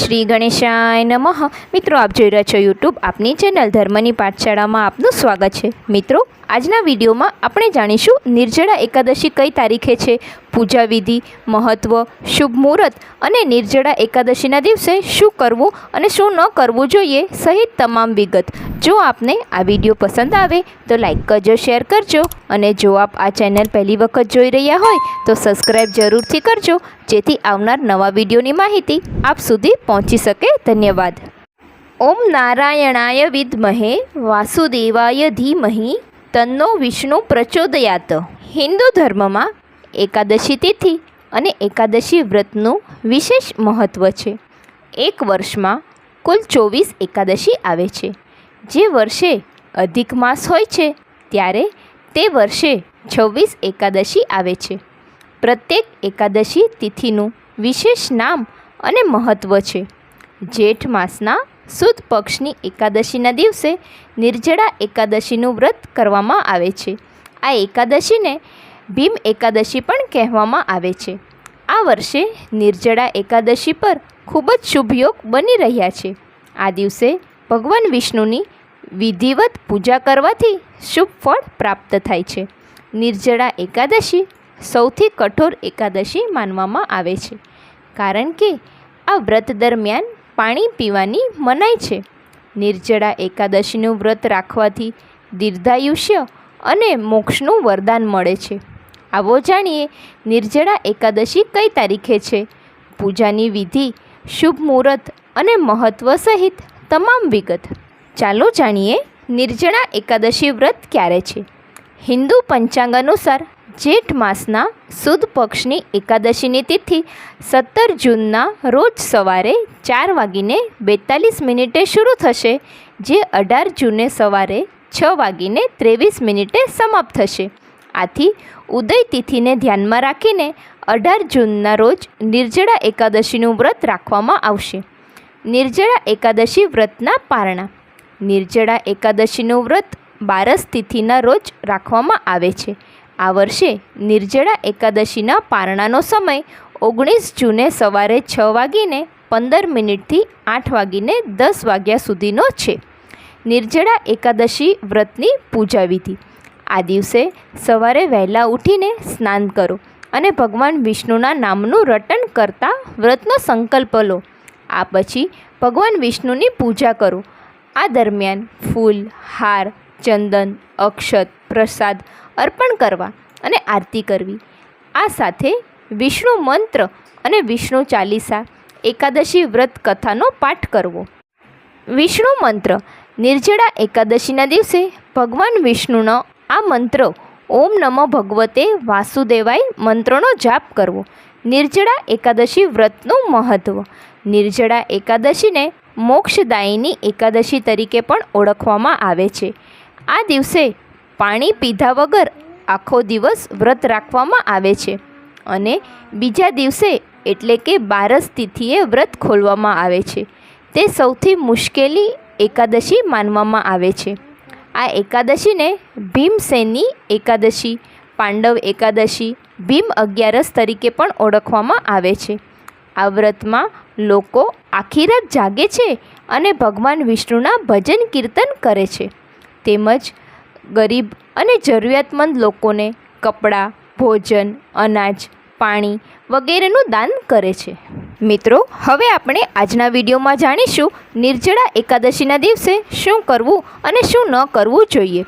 શ્રી ગણેશાય નમઃ. મિત્રો, આપ જોઈ રહ્યા છો યુટ્યુબ આપની ચેનલ ધર્મની પાઠશાળામાં આપનું સ્વાગત છે. મિત્રો, આજના વિડીયોમાં આપણે જાણીશું નિર્જળા એકાદશી કઈ તારીખે છે? પૂજા વિધિ મહત્ત્વ શુભ મુહૂર્ત અને નિર્જળા એકાદશીના દિવસે શું કરવું અને શું ન કરવું જોઈએ સહિત તમામ વિગત. જો આપને આ વીડિયો પસંદ આવે તો લાઇક કરજો, શેર કરજો અને જો આપ આ ચેનલ પહેલી વખત જોઈ રહ્યા હોય તો સબસ્ક્રાઈબ જરૂરથી કરજો જેથી આવનાર નવા વિડીયોની માહિતી આપ સુધી પહોંચી શકે. ધન્યવાદ. ઓમ નારાયણાય વિદ્મહે વાસુદેવાય ધીમહી. તન્નો વિષ્ણુ પ્રચોદયાત. હિન્દુ ધર્મમાં એકાદશી તિથિ અને એકાદશી વ્રતનું વિશેષ મહત્ત્વ છે. એક વર્ષમાં કુલ ચોવીસ એકાદશી આવે છે. જે વર્ષે અધિક માસ હોય છે, ત્યારે તે વર્ષે છવ્વીસ એકાદશી આવે છે. પ્રત્યેક એકાદશી તિથિનું વિશેષ નામ અને મહત્ત્વ છે. જેઠ માસના સુદ પક્ષની એકાદશીના દિવસે નિર્જળા એકાદશીનું વ્રત કરવામાં આવે છે. આ એકાદશીને ભીમ એકાદશી પણ કહેવામાં આવે છે. આ વર્ષે નિર્જળા એકાદશી પર ખૂબ જ શુભ યોગ બની રહ્યા છે. આ દિવસે ભગવાન વિષ્ણુની વિધિવત પૂજા કરવાથી શુભ ફળ પ્રાપ્ત થાય છે. નિર્જળા એકાદશી સૌથી કઠોર એકાદશી માનવામાં આવે છે, કારણ કે આ વ્રત દરમિયાન પાણી પીવાની મનાય છે. નિર્જળા એકાદશીનું વ્રત રાખવાથી દીર્ઘાયુષ્ય અને મોક્ષનું વરદાન મળે છે. આવો જાણીએ નિર્જળા એકાદશી કઈ તારીખે છે? પૂજાની વિધિ, શુભ મુહૂર્ત અને મહત્ત્વ સહિત તમામ વિગત. ચાલો જાણીએ નિર્જળા એકાદશી વ્રત ક્યારે છે? હિન્દુ પંચાંગ અનુસાર જેઠ માસના સુદ પક્ષની એકાદશીની તિથિ સત્તર જૂનના રોજ સવારે ચાર વાગીને બેતાલીસ મિનિટે શરૂ થશે, જે અઢાર જૂને સવારે છ વાગીને ત્રેવીસ મિનિટે સમાપ્ત થશે. આથી ઉદય તિથિને ધ્યાનમાં રાખીને અઢાર જૂનના રોજ નિર્જળા એકાદશીનું વ્રત રાખવામાં આવશે. નિર્જળા એકાદશી વ્રતના પારણા. નિર્જળા એકાદશીનું વ્રત બારસ તિથિના રોજ રાખવામાં આવે છે. આ વર્ષે નિર્જળા એકાદશીના પારણાનો સમય ઓગણીસ જૂને સવારે છ વાગીને પંદર મિનિટથી આઠ વાગીને દસ વાગ્યા સુધીનો છે. નિર્જળા એકાદશી વ્રતની પૂજા વિધિ. આ દિવસે સવારે વહેલા ઉઠીને સ્નાન કરો અને ભગવાન વિષ્ણુના નામનું રટન કરતા વ્રતનો સંકલ્પ લો. આ પછી ભગવાન વિષ્ણુની પૂજા કરો. આ દરમિયાન ફૂલ, હાર, ચંદન, અક્ષત, પ્રસાદ અર્પણ કરવા અને આરતી કરવી. આ સાથે વિષ્ણુ મંત્ર અને વિષ્ણુ ચાલીસા, એકાદશી વ્રત કથાનો પાઠ કરવો. વિષ્ણુ મંત્ર, નિર્જળા એકાદશીના દિવસે ભગવાન વિષ્ણુનો આ મંત્ર, ઓમ નમો ભગવતે વાસુદેવાય મંત્રનો જાપ કરવો. નિર્જળા એકાદશી વ્રતનું મહત્ત્વ નિર્જળા એકાદશીને મોક્ષદાયીની એકાદશી તરીકે પણ ઓળખવામાં આવે છે. આ દિવસે પાણી પીધા વગર આખો દિવસ વ્રત રાખવામાં આવે છે અને બીજા દિવસે એટલે કે બારસ તિથિએ વ્રત ખોલવામાં આવે છે. તે સૌથી મુશ્કેલી એકાદશી માનવામાં આવે છે. આ એકાદશીને ભીમસેનની એકાદશી, પાંડવ એકાદશી, ભીમ અગિયારસ તરીકે પણ ઓળખવામાં આવે છે. આ વ્રતમાં લોકો આખી રાત જાગે છે અને ભગવાન વિષ્ણુના ભજન કીર્તન કરે છે. તેમજ ગરીબ અને જરૂરિયાતમંદ લોકોને કપડાં, ભોજન, અનાજ, પાણી વગેરેનું દાન કરે છે. મિત્રો, હવે આપણે આજના વિડીયોમાં જાણીશું નિર્જળા એકાદશીના દિવસે શું કરવું અને શું ન કરવું જોઈએ.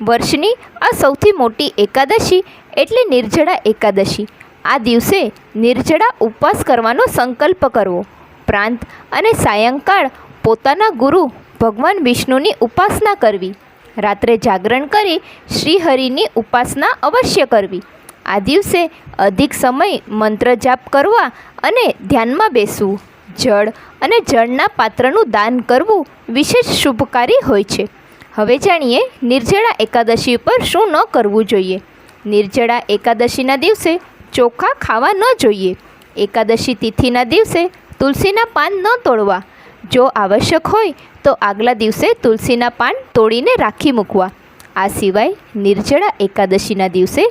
વર્ષની આ સૌથી મોટી એકાદશી એટલે નિર્જળા એકાદશી. આ દિવસે નિર્જળા ઉપવાસ કરવાનો સંકલ્પ કરવો. પ્રાંત અને સાયંકાળ પોતાના ગુરુ ભગવાન વિષ્ણુની ઉપાસના કરવી. રાત્રે જાગરણ કરી શ્રીહરિની ઉપાસના અવશ્ય કરવી. આ દિવસે અધિક સમય મંત્ર જાપ કરવા અને ધ્યાનમાં બેસવું. જળ અને જળના પાત્રનું દાન કરવું વિશેષ શુભકારી હોય છે. હવે જાણીએ નિર્જળા એકાદશી પર શું ન કરવું જોઈએ. નિર્જળા એકાદશીના દિવસે ચોખા ખાવા ન જોઈએ. એકાદશી તિથિના દિવસે તુલસીના પાન ન તોડવા. જો આવશ્યક હોય તો આગલા દિવસે તુલસીના પાન તોડીને રાખી મૂકવા. આ સિવાય નિર્જળા એકાદશીના દિવસે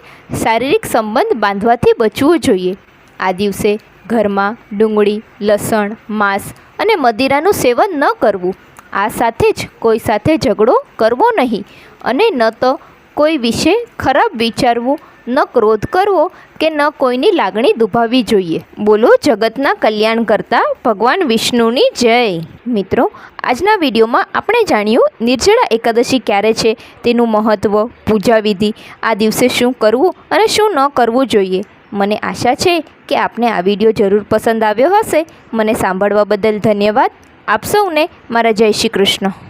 શારીરિક સંબંધ બાંધવાથી બચવું જોઈએ. આ દિવસે ઘરમાં ડુંગળી, લસણ, માંસ અને મદિરાનું સેવન ન કરવું. આ સાથે જ કોઈ સાથે ઝઘડો કરવો નહીં અને ન તો કોઈ વિશે ખરાબ વિચારવું ન ક્રોધ કરવો કે ન કોઈની લાગણી દુભાવવી જોઈએ? બોલો, જગતના કલ્યાણ કરતા ભગવાન વિષ્ણુની જય. મિત્રો, આજના વિડીયોમાં આપણે જાણ્યું નિર્જળા એકાદશી ક્યારે છે? તેનું મહત્ત્વ પૂજા વિધિ આ દિવસે શું કરવું અને શું ન કરવું જોઈએ? મને આશા છે કે આપને આ વીડિયો જરૂર પસંદ આવ્યો હશે. મને સાંભળવા બદલ ધન્યવાદ. આપ સૌને મારા જય શ્રી કૃષ્ણ.